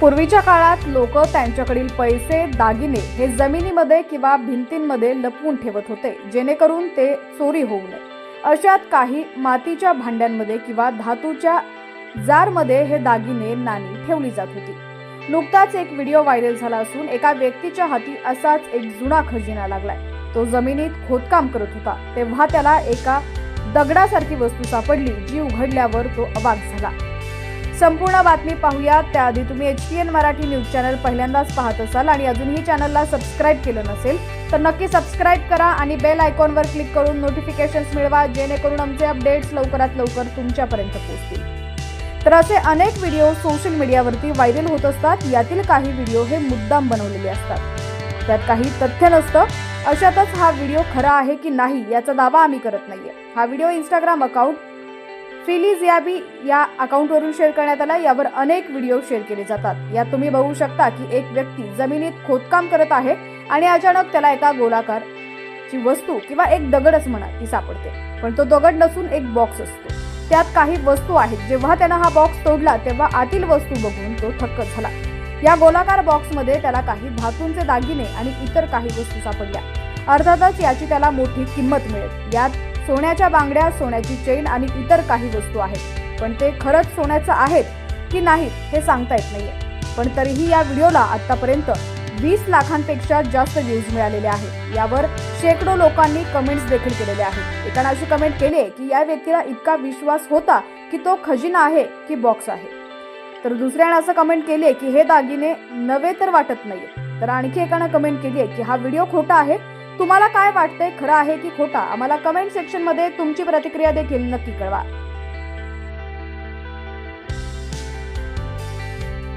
पूर्वीच्या काळात लोक त्यांच्याकडील पैसे दागिने हे जमिनीमध्ये किंवा भिंतींमध्ये लपवून ठेवत होते जेणेकरून ते चोरी होऊ नये. अशात काही मातीच्या भांड्यांमध्ये किंवा धातूच्या जारमध्ये हे दागिने नाणी ठेवली जात होती. नुकताच एक व्हिडिओ व्हायरल झाला असून एका व्यक्तीच्या हाती असाच एक जुना खजिना लागलाय. तो जमिनीत खोदकाम करत होता. तेव्हा त्याला एका दगडासारखी वस्तू सापडली जी उघडल्यावर तो अवाक झाला. संपूर्ण बातमी पाहूया. त्याआधी तुम्ही H P N Marathi news channel पहिल्यांदाच पाहत असाल आणि अजूनही चॅनलला सबस्क्राईब केलं नसेल तर नक्की सबस्क्राईब करा आणि बेल आयकॉनवर क्लिक करून नोटिफिकेशन्स मिळवा जेणेकरून आमचे अपडेट्स लवकरात लवकर तुमच्यापर्यंत पोहोचतील. तर असे अनेक व्हिडिओ सोशल मीडियावरती व्हायरल होत असतात. यातील काही व्हिडिओ हे मुद्दाम बनवलेले असतात. त्यात काही तथ्य नसतं. अशातच हा व्हिडिओ खरा आहे की नाही याचा दावा आम्ही करत नाहीये. हा व्हिडिओ इंस्टाग्राम अकाउंट फिलीज याबी या अकाउंटवरून शेअर करण्यात आला. यावर अनेक व्हिडिओ शेअर केले जातात. यात तुम्ही बघू शकता की एक व्यक्ती जमिनीत खोदकाम करत आहे आणि अचानक त्याला एका गोलाकार ची वस्तू किंवा एक दगडच म्हणा ती सापडते. पण तो दगड नसून एक बॉक्स असतो. त्यात काही वस्तू आहेत. जेव्हा त्यानं हा बॉक्स तोडला तेव्हा आतील वस्तू बघून तो थक्क झाला. या गोलाकार बॉक्समध्ये त्याला काही धातूंचे दागिने आणि इतर काही वस्तू सापडल्या. अर्थातच याची त्याला मोठी किंमत मिळेल. यात सोन्याच्या बांगड्या सोन्याची चेन आणि इतर काही वस्तू आहेत. पण ते खरंच सोन्याचं आहेत की नाहीत हे सांगता येत नाहीये. पण तरीही या व्हिडिओला आतापर्यंत वीस लाखांपेक्षा जास्त व्ह्यूज मिळालेले आहेत. यावर शेकडो लोकांनी कमेंट्स देखील केलेले आहेत. एकानं अशी कमेंट केली आहे की या व्यक्तीला इतका विश्वास होता की तो खजिना आहे की बॉक्स आहे. तर दुसऱ्यानं असं कमेंट केली आहे की हे दागिने नवे तर वाटत नाहीये. तर आणखी एकानं कमेंट केली आहे की हा व्हिडिओ खोटा आहे तुम्हाला काय वाटतंय? खरं आहे की खोटा? आम्हाला कमेंट सेक्शनमध्ये तुमची प्रतिक्रिया देखील नक्की कळवा.